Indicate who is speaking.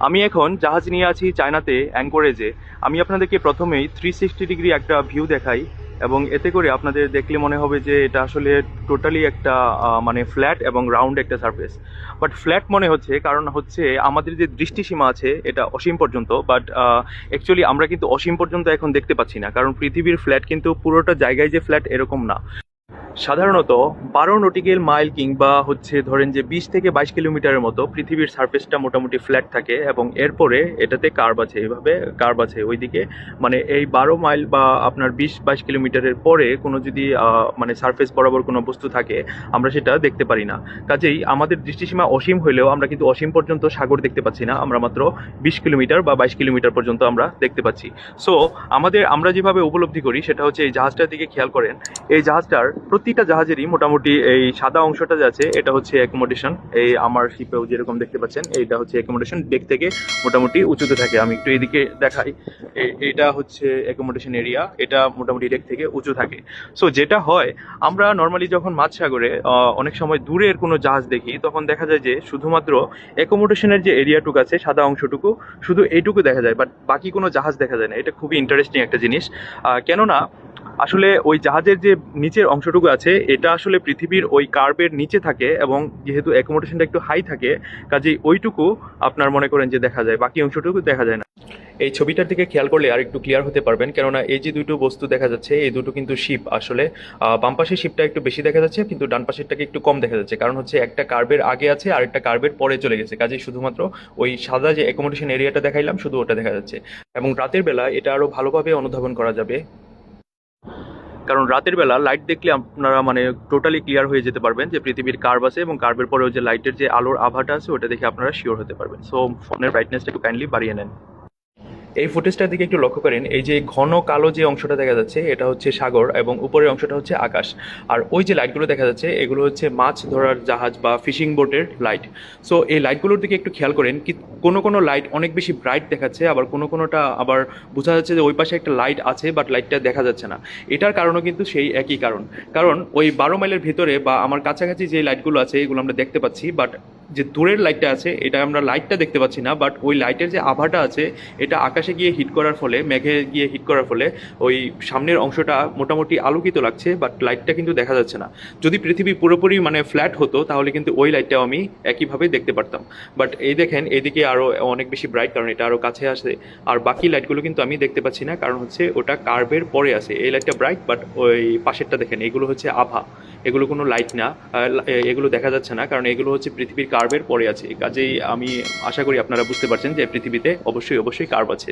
Speaker 1: আমি এখন জাহাজ নিয়ে আছি চায়নাতে, অ্যাঙ্কোরেজে। আমি আপনাদেরকে প্রথমেই থ্রি সিক্সটি ডিগ্রি একটা ভিউ দেখাই এবং এতে করে আপনাদের দেখলে মনে হবে যে এটা আসলে টোটালি একটা মানে ফ্ল্যাট এবং রাউন্ড একটা সারফেস বাট ফ্ল্যাট মনে হচ্ছে কারণ হচ্ছে আমাদের যে দৃষ্টিসীমা আছে এটা অসীম পর্যন্ত বাট অ্যাকচুয়ালি আমরা কিন্তু অসীম পর্যন্ত এখন দেখতে পাচ্ছি না, কারণ পৃথিবীর ফ্ল্যাট কিন্তু পুরোটা জায়গায় যে ফ্ল্যাট এরকম না। সাধারণত বারো নটিক্যাল মাইল কিংবা হচ্ছে ধরেন যে বিশ থেকে বাইশ কিলোমিটারের মতো পৃথিবীর সারফেসটা মোটামুটি ফ্ল্যাট থাকে এবং এরপরে এটাতে কার্ভ আছে। এইভাবে কার্ভ আছে ওইদিকে। মানে এই বারো মাইল বা আপনার বিশ বাইশ কিলোমিটারের পরে কোনো যদি মানে সারফেস বরাবর কোনো বস্তু থাকে, আমরা সেটা দেখতে পারি না। কাজেই আমাদের দৃষ্টিসীমা অসীম হলেও আমরা কিন্তু অসীম পর্যন্ত সাগর দেখতে পাচ্ছি না। আমরা মাত্র বিশ কিলোমিটার বা বাইশ কিলোমিটার পর্যন্ত আমরা দেখতে পাচ্ছি। সো আমাদের, আমরা যেভাবে উপলব্ধি করি সেটা হচ্ছে এই জাহাজটার দিকে খেয়াল করেন। এই জাহাজটার প্রতিটা জাহাজেরই মোটামুটি এই সাদা অংশটা যে আছে, এটা হচ্ছে অ্যাকোমোডেশন এই আমার শিপেও যেরকম দেখতে পাচ্ছেন, এইটা হচ্ছে অ্যাকোমোডেশন ডেক থেকে মোটামুটি উঁচুতে থাকে। আমি একটু এদিকে দেখাই। এটা হচ্ছে অ্যাকোমোডেশন এরিয়া এটা মোটামুটি ডেক থেকে উঁচু থাকে। সো যেটা হয়, আমরা নর্মালি যখন মাঝ সাগরে অনেক সময় দূরের কোনো জাহাজ দেখি, তখন দেখা যায় যে শুধুমাত্র অ্যাকোমোডেশনের যে এরিয়াটুকু আছে, সাদা অংশটুকু, শুধু এইটুকু দেখা যায়। বাট বাকি কোনো জাহাজ দেখা যায় না। এটা খুবই ইন্টারেস্টিং একটা জিনিস। কেননা আসলে ওই জাহাজের যে নিচের অংশটুকু আছে, এটা আসলে পৃথিবীর ওই কার্বের নিচে থাকে এবং যেহেতু অ্যাকোমোডেশনটা একটু হাই থাকে, কাজেই ওইটুকু আপনার মনে করেন যে দেখা যায়, বাকি অংশটুকু দেখা যায় না। এই ছবিটার দিকে খেয়াল করলে আর একটু ক্লিয়ার হতে পারবেন, কেননা এই যে দুটো বস্তু দেখা যাচ্ছে, এই দুটো কিন্তু শিপ আসলে বাম পাশের শিপটা একটু বেশি দেখা যাচ্ছে, কিন্তু ডান পাশেরটাকে একটু কম দেখা যাচ্ছে, কারণ হচ্ছে একটা কার্বের আগে আছে আর একটা কার্ভের পরে চলে গেছে, কাজেই শুধুমাত্র ওই সাদা যে অ্যাকোমোডেশন এরিয়াটা দেখাইলাম, শুধু ওটা দেখা যাচ্ছে। এবং রাতের বেলা এটা আরও ভালোভাবে অনুধাবন করা যাবে। কারণ রাতের বেলা লাইট দেখলে আপনারা মানে টোটালি ক্লিয়ার হয়ে যেতে পারবেন যে পৃথিবীর কার্ভ আছে এবং কার্ভের পরেও যে লাইটের যে আলোর আভাটা আছে, ওটা দেখে আপনারা শিওর হতে পারবেন। সো ফোনের ব্রাইটনেসটা একটু কাইন্ডলি বাড়িয়ে নেন। এই ফুটেজটার দিকে একটু লক্ষ্য করেন, এই যে ঘন কালো যে অংশটা দেখা যাচ্ছে, এটা হচ্ছে সাগর এবং উপরের অংশটা হচ্ছে আকাশ। আর ওই যে লাইটগুলো দেখা যাচ্ছে, এগুলো হচ্ছে মাছ ধরার জাহাজ বা ফিশিং বোটের লাইট সো এই লাইটগুলোর দিকে একটু খেয়াল করেন কি, কোনো কোনো লাইট অনেক বেশি ব্রাইট দেখাচ্ছে, আবার কোনো কোনোটা আবার বোঝা যাচ্ছে যে ওই পাশে একটা লাইট আছে বাট লাইটটা দেখা যাচ্ছে না। এটার কারণও কিন্তু সেই একই কারণ। কারণ ওই বারো মাইলের ভিতরে বা আমার কাছাকাছি যে লাইটগুলো আছে, এগুলো আমরা দেখতে পাচ্ছি বাট যে দূরের লাইটটা আছে, এটা আমরা লাইটটা দেখতে পাচ্ছি না বাট ওই লাইটের যে আভাটা আছে, এটা আকাশে গিয়ে হিট করার ফলে, মেঘে গিয়ে হিট করার ফলে ওই সামনের অংশটা মোটামুটি আলোকিত লাগছে বাট লাইটটা কিন্তু দেখা যাচ্ছে না। যদি পৃথিবী পুরোপুরি মানে ফ্ল্যাট হতো, তাহলে কিন্তু ওই লাইটটাও আমি একইভাবে দেখতে পারতাম। বাট এই দেখেন এইদিকে আরও অনেক বেশি ব্রাইট কারণ এটা আরও কাছে আসে। আর বাকি লাইটগুলো কিন্তু আমি দেখতে পাচ্ছি না, কারণ হচ্ছে ওটা কার্ভের পরে আছে। এই লাইটটা ব্রাইট বাট ওই পাশেরটা দেখেন, এগুলো হচ্ছে আভা। এগুলো কোনো লাইট না। এগুলো দেখা যাচ্ছে না, কারণ এগুলো হচ্ছে পৃথিবীর কার্ভের পরে আছে। কাজেই আমি আশা করি আপনারা বুঝতে পারছেন যে পৃথিবীতে অবশ্যই অবশ্যই কার্ভ আছে।